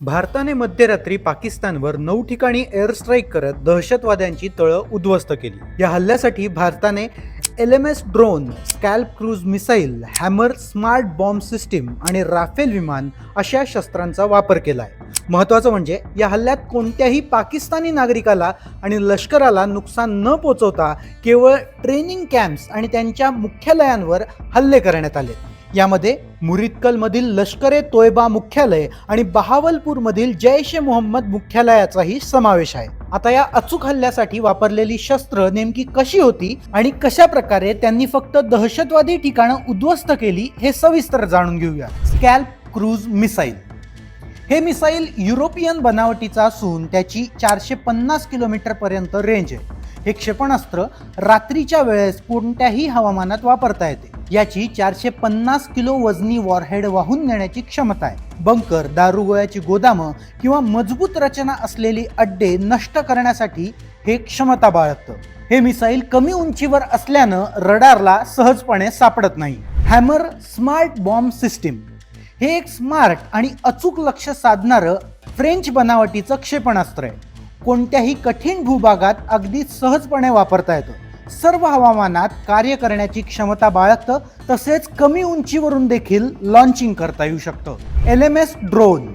भारताने मध्यरात्री पाकिस्तानवर नऊ ठिकाणी एअर स्ट्राईक करत दहशतवाद्यांची तळं उद्ध्वस्त केली. या हल्ल्यासाठी भारताने L M S drone scalp cruise missile hammer smart bomb system आणि राफेल विमान अशा शस्त्रांचा वापर केला आहे महत्त्वाचं म्हणजे या हल्ल्यात कोणत्याही पाकिस्तानी नागरिकाला आणि लष्कराला नुकसान न पोचवता केवळ ट्रेनिंग कॅम्प्स आणि त्यांच्या मुख्यालयांवर हल्ले करण्यात आले यामध्ये मुरितकलमधील लष्करे तोयबा मुख्यालय आणि बहावलपूरमधील जैश ए मोहम्मद मुख्यालयाचाही समावेश आहे. आता या अचूक हल्ल्यासाठी वापरलेली शस्त्र नेमकी कशी होती आणि कशा प्रकारे त्यांनी फक्त दहशतवादी ठिकाणं उद्ध्वस्त केली हे सविस्तर जाणून घेऊया. Scalp cruise missile. हे मिसाईल युरोपियन बनावटीचा असून त्याची चारशे पन्नास किलोमीटर पर्यंत रेंज आहे. हे क्षेपणास्त्र रात्रीच्या वेळेस कोणत्याही हवामानात वापरता येते. याची चारशे पन्नास किलो वजनी वॉरहेड वाहून नेण्याची क्षमता आहे. बंकर दारुगोळ्याची गोदामं किंवा मजबूत रचना असलेली अड्डे नष्ट करण्यासाठी हे क्षमता बाळगतं. हे मिसाईल कमी उंचीवर असल्यानं रडारला सहजपणे सापडत नाही. हॅमर स्मार्ट बॉम्ब सिस्टीम हे एक स्मार्ट आणि अचूक लक्ष साधणारं फ्रेंच बनावटीचं क्षेपणास्त्र आहे. कोणत्याही कठीण भूभागात अगदी सहजपणे वापरता येतं. सर्व हवामानात कार्य करण्याची क्षमता बाळगतं तसेच कमी उंचीवरून देखील लॉन्चिंग करता येऊ शकतं. एल एम एस ड्रोन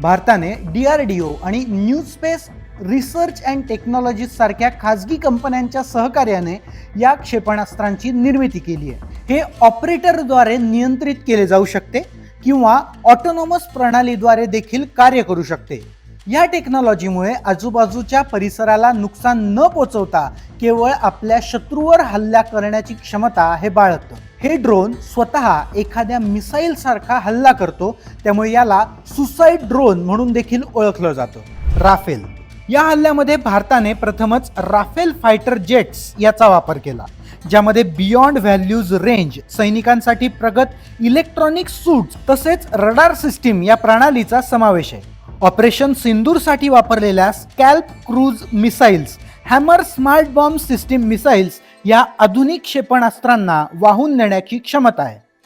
भारताने डी आर डी ओ आणि New Space Research and Technology सारख्या खाजगी कंपन्यांच्या सहकार्याने या क्षेपणास्त्रांची निर्मिती केली आहे. हे ऑपरेटरद्वारे नियंत्रित केले जाऊ शकते किंवा ऑटोनॉमस प्रणालीद्वारे देखील कार्य करू शकते. या टेक्नॉलॉजीमुळे आजूबाजूच्या परिसराला नुकसान न पोचवता केवळ आपल्या शत्रूवर हल्ला करण्याची क्षमता हे बाळगतं. हे ड्रोन स्वतः एखाद्या मिसाईल सारखा हल्ला करतो त्यामुळे याला सुसाईड ड्रोन म्हणून देखील ओळखलं जातं. राफेल. या हल्ल्यामध्ये भारताने प्रथमच राफेल फायटर जेट्स याचा वापर केला ज्यामध्ये बियॉन्ड व्हॅल्यूज रेंज सैनिकांसाठी प्रगत इलेक्ट्रॉनिक सूट्स तसेच रडार सिस्टीम या प्रणालीचा समावेश आहे. ऑपरेशन सिंदूरसाठी वापरलेल्या SCALP cruise missiles HAMMER smart bomb system missiles या आधुनिक क्षेपणास्त्रांना वाहून नेण्याची क्षमता आहे.